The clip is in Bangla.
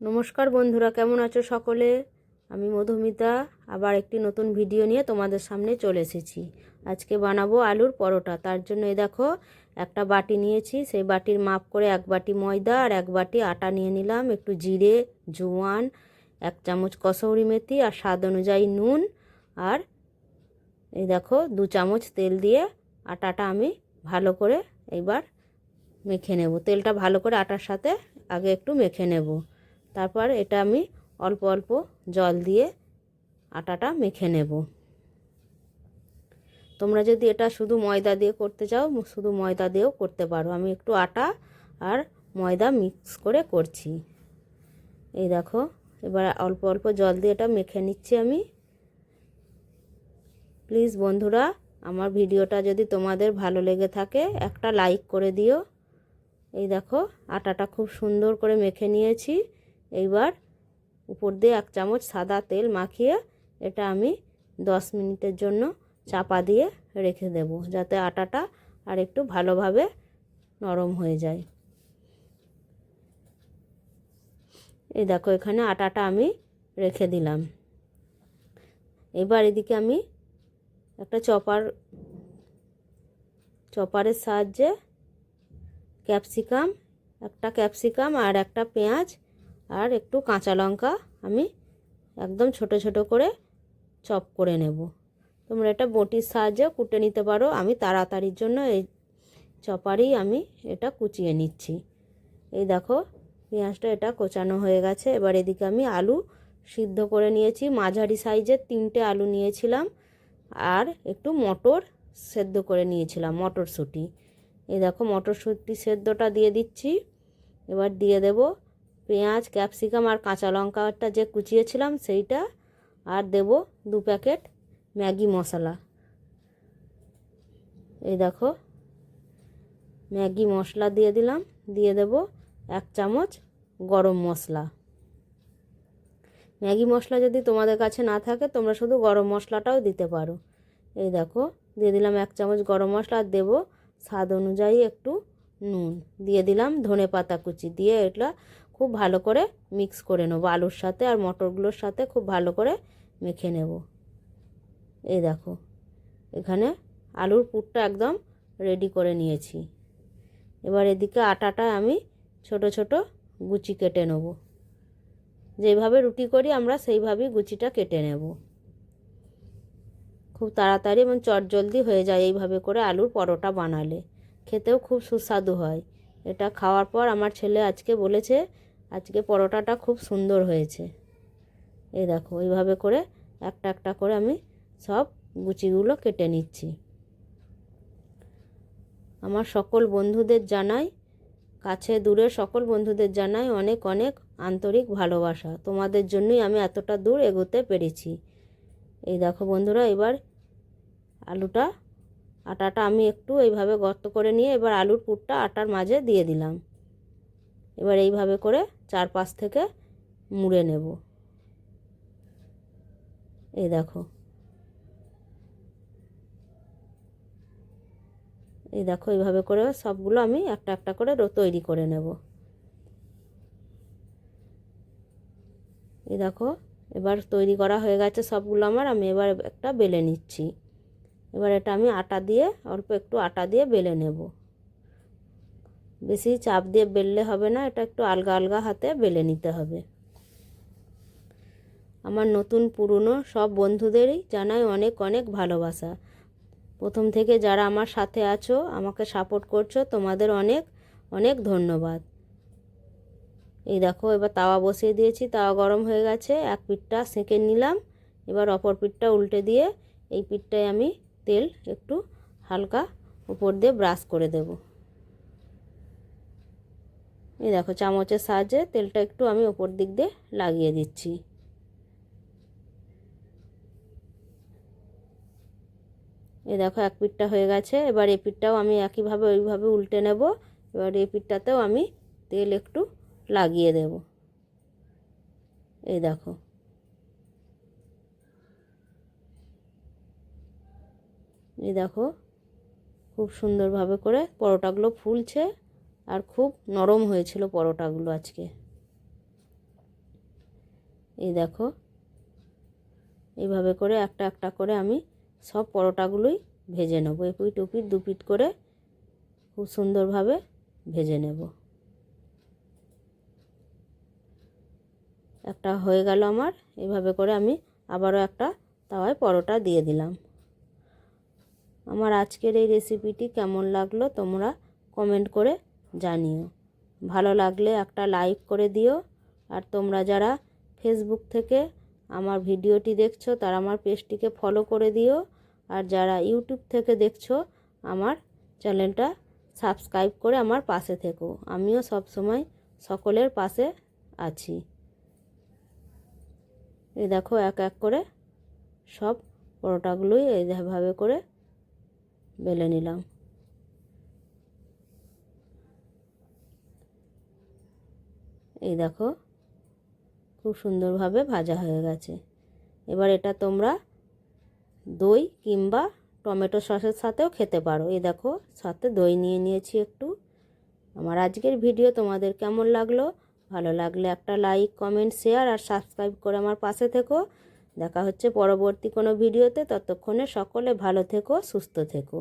নমস্কার বন্ধুরা, কেমন আছো সকলে? আমি মধুমিতা, আবার একটি নতুন ভিডিও নিয়ে তোমাদের সামনে চলে এসেছি। আজকে বানাবো আলুর পরোটা। তার জন্য এই দেখো, একটা বাটি নিয়েছি। সেই বাটির মাপ করে এক বাটি ময়দা আর এক বাটি আটা নিয়ে নিলাম। একটু জিরে, জোয়ান, এক চামচ কসৌরি মেথি আর স্বাদ অনুযায়ী নুন আর এই দেখো, দু চামচ তেল দিয়ে আটাটা আমি ভালো করে এইবার মেখে নেব। তেলটা ভালো করে আটার সাথে আগে একটু মেখে নেব। তারপর এটা আমি অল্প অল্প জল দিয়ে আটাটা মেখে নেব। তোমরা যদি এটা শুধু ময়দা দিয়ে করতে চাও শুধু ময়দা দিয়েও করতে পারো। আমি একটু আটা আর ময়দা মিক্স করে করছি। এই দেখো, এবার অল্প অল্প জল দিয়ে এটা মেখে নিচ্ছি আমি। প্লিজ বন্ধুরা, আমার ভিডিওটা যদি তোমাদের ভালো লেগে থাকে, একটা লাইক করে দিও। এই দেখো, আটাটা খুব সুন্দর করে মেখে নিয়েছি। এইবার উপর দিয়ে এক চামচ সাদা তেল মাখিয়ে এটা আমি দশ মিনিটের জন্য চাপা দিয়ে রেখে দেব যাতে আটাটা আর একটু ভালোভাবে নরম হয়ে যায়। এই দেখো, এখানে আটাটা আমি রেখে দিলাম। এবার এদিকে আমি একটা চপার, চপারের সাহায্যে ক্যাপসিকাম, একটা ক্যাপসিকাম আর একটা পেঁয়াজ আর একটু কাঁচা লঙ্কা আমি একদম ছোট ছোট করে চপ করে নেব। তোমরা এটা বটির সাহায্যে কুটে নিতে পারো। আমি তাড়াতাড়ির জন্য এই চপারেই আমি এটা কুচিয়ে নিচ্ছি। এই দেখো, পেঁয়াজটা এটা কোচানো হয়ে গেছে। এবার এদিকে আমি আলু সিদ্ধ করে নিয়েছি। মাঝারি সাইজের তিনটে আলু নিয়েছিলাম আর একটু মটর সেদ্ধ করে নিয়েছিলাম, মটরশুঁটি। এই দেখো, মটরশুঁটি সেদ্ধটা দিয়ে দিচ্ছি। এবার দিয়ে দেব পেঁয়াজ, ক্যাপসিকাম আর কাঁচা লঙ্কাটা যে কুচিয়েছিলাম সেইটা আর দেব দু প্যাকেট ম্যাগি মশলা। এই দেখো, ম্যাগি মশলা দিয়ে দিলাম, দিয়ে দেব এক চামচ গরম মশলা। ম্যাগি মশলা যদি তোমাদের কাছে না থাকে, তোমরা শুধু গরম মশলাটাও দিতে পারো। এই দেখো, দিয়ে দিলাম এক চামচ গরম মশলা আর দেবো স্বাদ অনুযায়ী একটু নুন। দিয়ে দিলাম ধনে পাতা কুচি, দিয়ে এটা খুব ভালো করে মিক্স করে নেব। আলুর সাথে আর মটরগুলোর সাথে খুব ভালো করে মেখে নেব। এই দেখো, এখানে আলুর পুরটা একদম রেডি করে নিয়েছি। এবার এদিকে আটাটা আমি ছোট ছোট গুচি কেটে নেব। যেভাবে রুটি করি আমরা সেইভাবেই গুচিটা কেটে নেব। খুব তাড়াতাড়ি এবং চটজলদি হয়ে যায় এইভাবে করে আলুর পরোটা বানালে। খেতেও খুব সুস্বাদু হয়। এটা খাওয়ার পর আমার ছেলে আজকে বলেছে আজকে পরোটাটা খুব সুন্দর হয়েছে। এই দেখো, এইভাবে করে একটা একটা করে আমি সব গুচিগুলো কেটে নিচ্ছি। আমার সকল বন্ধুদের জানাই, কাছে দূরে সকল বন্ধুদের জানাই অনেক অনেক আন্তরিক ভালোবাসা। তোমাদের জন্যই আমি এতটা দূর এগোতে পেরেছি। এই দেখো বন্ধুরা, এবার আলুটা, আটাটা আমি একটু এইভাবে গর্ত করে নিয়ে এবার আলুর পুরটা আটার মাঝে দিয়ে দিলাম। এবার এইভাবে করে চারপাশ থেকে মুড়ে নেব। এই দেখো। এই দেখো, এইভাবে করে সবগুলো আমি একটা একটা করে তৈরি করে নেব। এই দেখো, এবার তৈরি করা হয়ে গেছে সবগুলো আমার, আমি এবার একটা বেলে নিচ্ছি। এবার এটা আমি আটা দিয়ে, অল্প একটু আটা দিয়ে বেলে নেব। বেশি চাপ দিয়ে বেললে হবে না, এটা একটু আলগা আলগা হাতে বেলে নিতে হবে। আমার নতুন পুরনো সব বন্ধুদেরই জানাই অনেক অনেক ভালোবাসা। প্রথম থেকে যারা আমার সাথে আছো, আমাকে সাপোর্ট করছ, তোমাদের অনেক অনেক ধন্যবাদ। এই দেখো, এবার তাওয়া বসিয়ে দিয়েছি, তাওয়া গরম হয়ে গেছে, এক পিঠটা সেঁকে নিলাম, এবার অপর পিঠটা উল্টে দিয়ে এই পিঠটায় আমি তেল একটু হালকা উপর দিয়ে ব্রাশ করে দেব। এই দেখো, চামচের সাহায্যে তেলটা একটু আমি ওপর দিক দিয়ে লাগিয়ে দিচ্ছি। এ দেখো, এক পিঠটা হয়ে গেছে। এবার এই পিঠটাও আমি একইভাবে, ওইভাবে উল্টে নেব। এবার এই পিঠটাতেও আমি তেল একটু লাগিয়ে দেব। এই দেখো। এই দেখো, খুব সুন্দরভাবে করে পরোটাগুলো ফুলছে। আর খুব নরম হয়েছিল পরোটাগুলো আজকে। এই দেখো এইভাবে করে একটা একটা করে আমি সব পরোটাগুলোই ভেজে নেব। এপিট উপিট দুপিট করে খুব সুন্দরভাবে ভেজে নেব। একটা হয়ে গেল আমার এইভাবে করে আমি আবারও একটা তাওয়ায় পরোটা দিয়ে দিলাম। আমার আজকের এই রেসিপিটি কেমন লাগল তোমরা কমেন্ট করে জানিও। ভালো লাগলে একটা লাইক করে দিও। আর তোমরা যারা ফেসবুক থেকে আমার ভিডিওটি দেখছ, তারা আমার পেজটিকে ফলো করে দিও। আর যারা ইউটিউব থেকে দেখছ, আমার চ্যানেলটা সাবস্ক্রাইব করে আমার পাশে থেকো। আমিও সব সময় সকলের পাশে আছি। এই দেখো এক এক করে সব পরোটাগুলোই এইভাবে করে বেলে নিলাম। এই দেখো, খুব সুন্দরভাবে ভাজা হয়ে গেছে। এবার এটা তোমরা দই কিংবা টমেটো সসের সাথেও খেতে পারো। এই দেখো, সাথে দই নিয়ে নিয়েছি একটু। আমার আজকের ভিডিও তোমাদের কেমন লাগল? ভালো লাগলে একটা লাইক, কমেন্ট, শেয়ার আর সাবস্ক্রাইব করে আমার পাশে থেকো। দেখা হচ্ছে পরবর্তী কোনো ভিডিওতে। ততক্ষণে সকলে ভালো থেকো, সুস্থ থেকো।